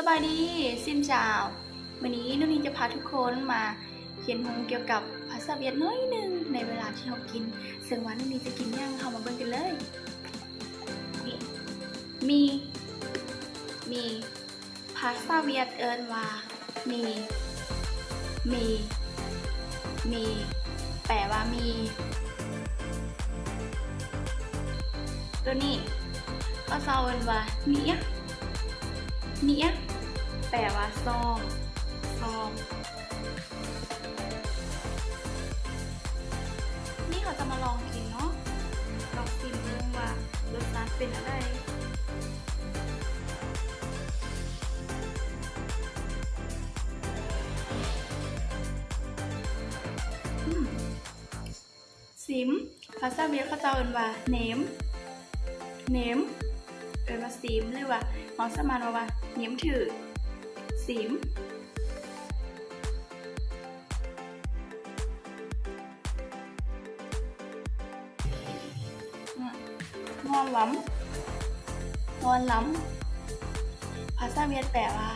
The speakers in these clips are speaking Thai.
สบายดีซินจาววันนี้นุ่นนี่จะพาทุกคนมาเขียนฮงเกี่ยวกับภาษาเวียดน้อยหนึ่งในเวลาที่เรากินซึ่งวันนุ่นนี่จะกินย่างเข้ามาเบิ่งกันเลยนี่มีมีภาษาเวียดเอิ้นว่ามีมีมีแปลว่ามี ตัวนี้ก็เซาเอิ้นว่าเนี้ย เนี้ยแปลว่าซองซองนี่เขาจะมาลองกินเนาะลองชิมดูว่ารสชาติเป็นอะไรซิมภาษาเวียดเขาจะเอินว่าเนมเนม เอินว่าซิมหรือว่าเราสามารถว่าว่าเนมถือซิมอืมงอนล้ำงอนล้ำภาษาเวียดแปลว่า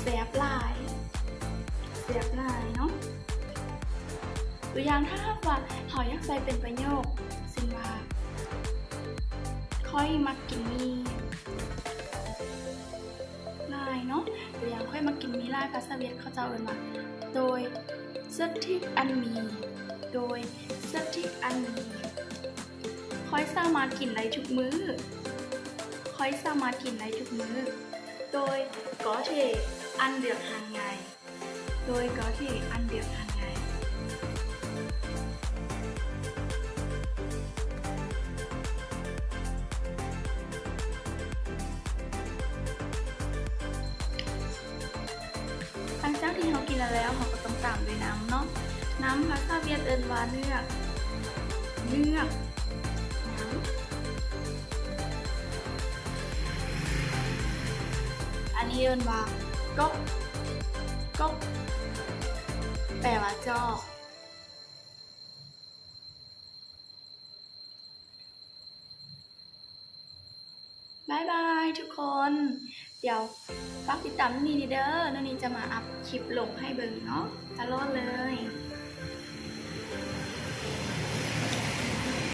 แสบลายแสบลายเนาะตัวอย่างถ้าหากว่าเขาอยากใส่เป็นประโยคสินว่าค่อยมากินมี ให้มากินมิล่าพาสเวียนข้าวเจ้าเอินว่าโดยเสื้อที่อันมี โดยเสื้อที่อันมีคอยสามารถกินได้ทุกมือคอยสามารถกินได้ทุกมือโดยกอเทอันเดือดหางไงโดยกอเทอันเดือดหางไง จากที่เรากินแล้วเราก็ต้องตามด้วยน้ำเนาะน้ำภาษาเวียดเอินวาเนือกเนือกน้ำอันนี้เอินว่าก๊กก๊กแปลว่าจอกบายบายทุกคน เดี๋ยวฝากติดตามนนี่เด้อนนนี่จะมาอัพคลิปลงให้เบิ่งเนาะตลอดเลย